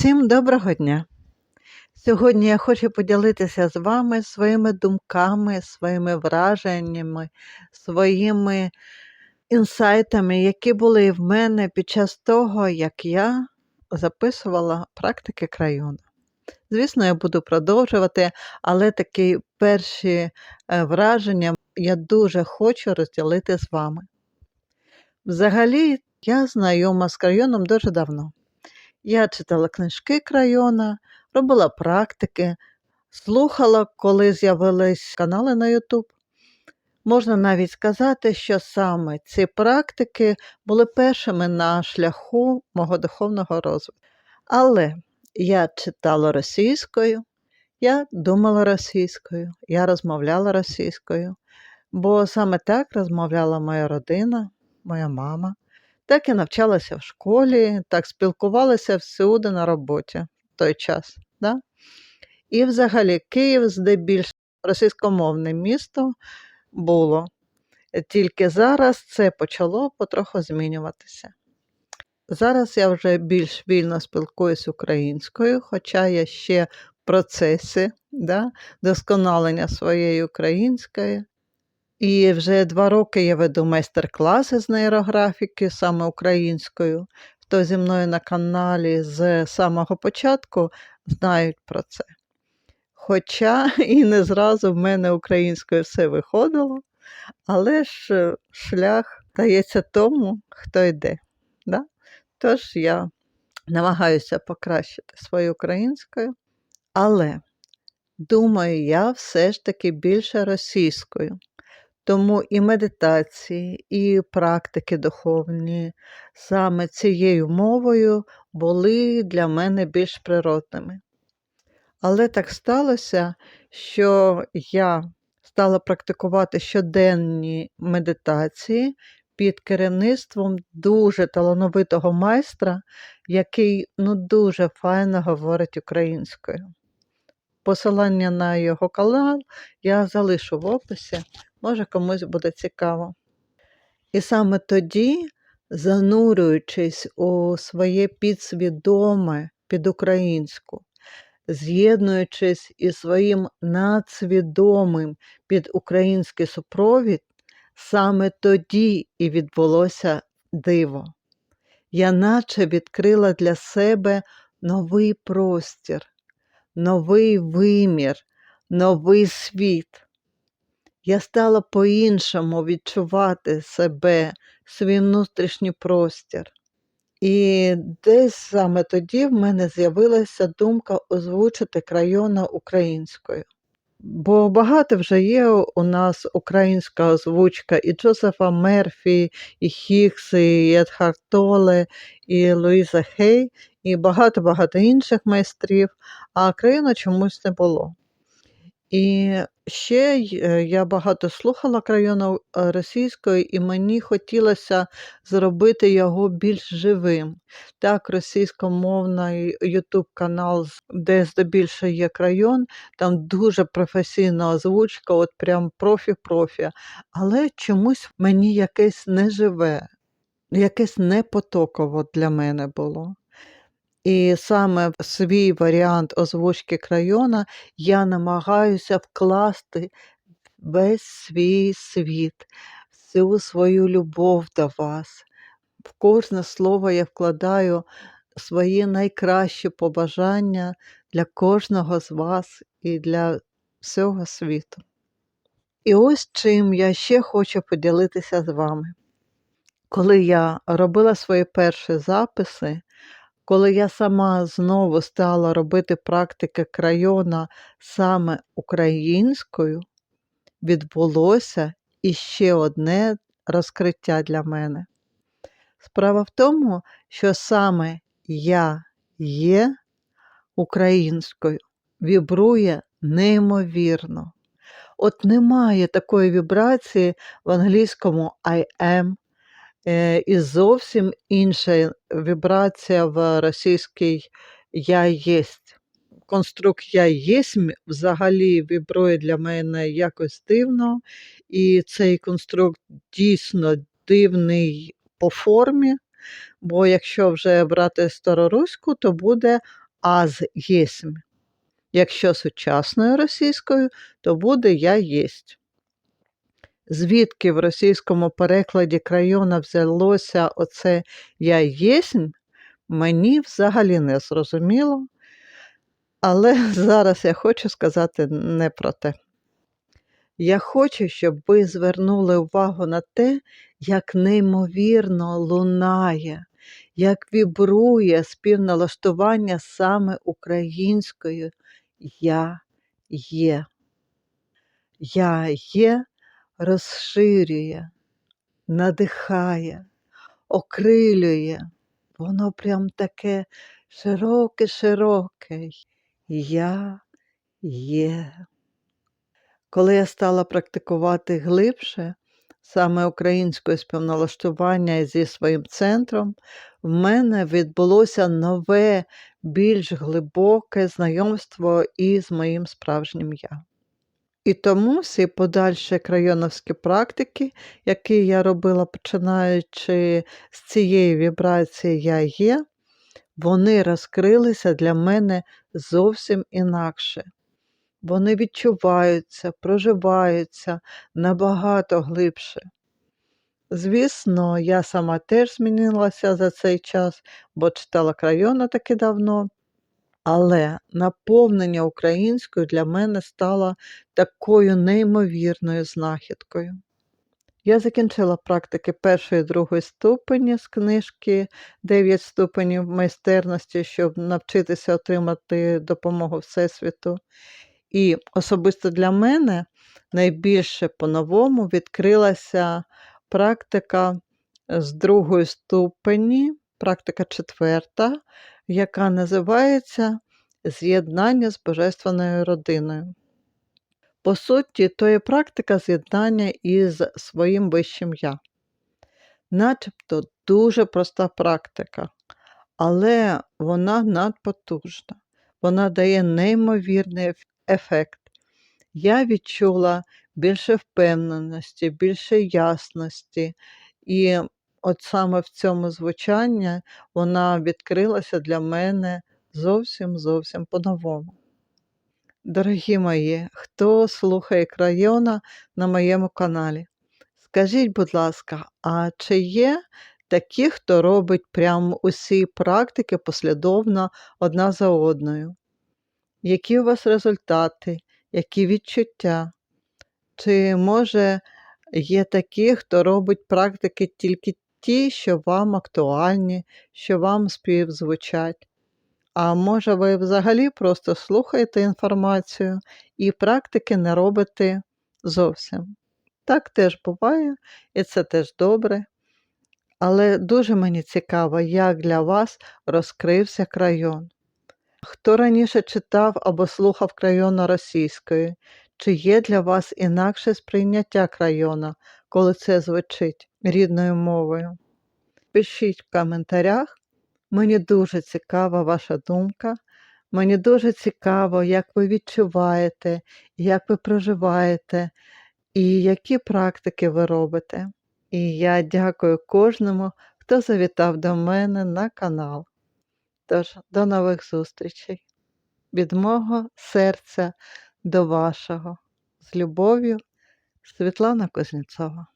Всім доброго дня! Сьогодні я хочу поділитися з вами своїми думками, своїми враженнями, своїми інсайтами, які були в мене під час того, як я записувала практики крайону. Звісно, я буду продовжувати, але такі перші е, враження я дуже хочу розділити з вами. Взагалі, я знайома з крайоном дуже давно. Я читала книжки крайона, робила практики, слухала, коли з'явились канали на YouTube. Можна навіть сказати, що саме ці практики були першими на шляху мого духовного розвитку. Але я читала російською, я думала російською, я розмовляла російською, бо саме так розмовляла моя родина, моя мама. Так і навчалася в школі, так спілкувалася всюди на роботі в той час. Да? І взагалі Київ здебільшого російськомовне місто було. Тільки зараз це почало потроху змінюватися. Зараз я вже більш вільно спілкуюсь українською, хоча я ще в процесі да, досконалення своєї української. І вже два роки я веду майстер-класи з нейрографіки саме українською. Хто зі мною на каналі з самого початку знають про це. Хоча і не зразу в мене українською все виходило, але ж е, шлях дається тому, хто йде. Да? Тож я намагаюся покращити свою українською, але думаю, я все ж таки більше російською. Тому і медитації, і практики духовні саме цією мовою були для мене більш природними. Але так сталося, що я стала практикувати щоденні медитації під керівництвом дуже талановитого майстра, який ну, дуже файно говорить українською. Посилання на його канал я залишу в описі може комусь буде цікаво. І саме тоді, занурюючись у своє підсвідоме під українську, з'єднуючись із своїм надсвідомим під український супровід, саме тоді і відбулося диво. Я наче відкрила для себе новий простір, новий вимір, новий світ я стала по-іншому відчувати себе, свій внутрішній простір. І десь саме тоді в мене з'явилася думка озвучити крайона українською. Бо багато вже є у нас українська озвучка і Джозефа Мерфі, і Хікс, і Едхард Толе, і Луїза Хей, і багато-багато інших майстрів, а країна чомусь не було. І ще е, я багато слухала крайону е, російської, і мені хотілося зробити його більш живим. Так, російськомовний YouTube канал, де здебільшого є крайон, там дуже професійна озвучка, от прям профі-профі. Але чомусь мені якесь неживе, якесь непотоково для мене було. І саме свій варіант озвучки крайона я намагаюся вкласти весь свій світ, всю свою любов до вас. В кожне слово я вкладаю свої найкращі побажання для кожного з вас і для всього світу. І ось чим я ще хочу поділитися з вами. Коли я робила свої перші записи, коли я сама знову стала робити практики крайона саме українською, відбулося іще одне розкриття для мене. Справа в тому, що саме я є українською, вібрує неймовірно. От немає такої вібрації в англійському I am, і зовсім інша вібрація в російській Я єсть. Конструкт Я єсмь взагалі вібрує для мене якось дивно, і цей конструкт дійсно дивний по формі, бо якщо вже брати староруську, то буде аз єсмь. Якщо сучасною російською, то буде я єсть. Звідки в російському перекладі крайона взялося оце я єсмь, мені взагалі не зрозуміло. Але зараз я хочу сказати не про те. Я хочу, щоб ви звернули увагу на те, як неймовірно лунає, як вібрує співналаштування саме українською Я є. Я є розширює, надихає, окрилює. Воно прям таке широке-широке. Я є. Коли я стала практикувати глибше, саме українське співналаштування зі своїм центром, в мене відбулося нове, більш глибоке знайомство із моїм справжнім я. І тому всі подальші крайоновські практики, які я робила, починаючи з цієї вібрації Я є, вони розкрилися для мене зовсім інакше. Вони відчуваються, проживаються набагато глибше. Звісно, я сама теж змінилася за цей час, бо читала крайона таки давно. Але наповнення українською для мене стало такою неймовірною знахідкою. Я закінчила практики першої і другої ступені з книжки «9 ступенів майстерності, щоб навчитися отримати допомогу Всесвіту. І особисто для мене найбільше по-новому відкрилася практика з другої ступені, практика четверта, яка називається З'єднання з Божественною родиною. По суті, то є практика з'єднання із своїм вищим я. Начебто дуже проста практика, але вона надпотужна, вона дає неймовірний ефект. Я відчула більше впевненості, більше ясності, і от саме в цьому звучанні вона відкрилася для мене зовсім зовсім по-новому. Дорогі мої, хто слухає крайона на моєму каналі, скажіть, будь ласка, а чи є такі, хто робить прямо усі практики послідовно одна за одною? Які у вас результати, які відчуття? Чи може є такі, хто робить практики тільки ті, що вам актуальні, що вам співзвучать? А може, ви взагалі просто слухаєте інформацію і практики не робите зовсім. Так теж буває, і це теж добре. Але дуже мені цікаво, як для вас розкрився крайон. Хто раніше читав або слухав крайона російською, чи є для вас інакше сприйняття крайона, коли це звучить рідною мовою? Пишіть в коментарях. Мені дуже цікава ваша думка. Мені дуже цікаво, як ви відчуваєте, як ви проживаєте і які практики ви робите. І я дякую кожному, хто завітав до мене на канал. Тож, до нових зустрічей. Від мого серця до вашого. З любов'ю, Світлана Кузнєцова.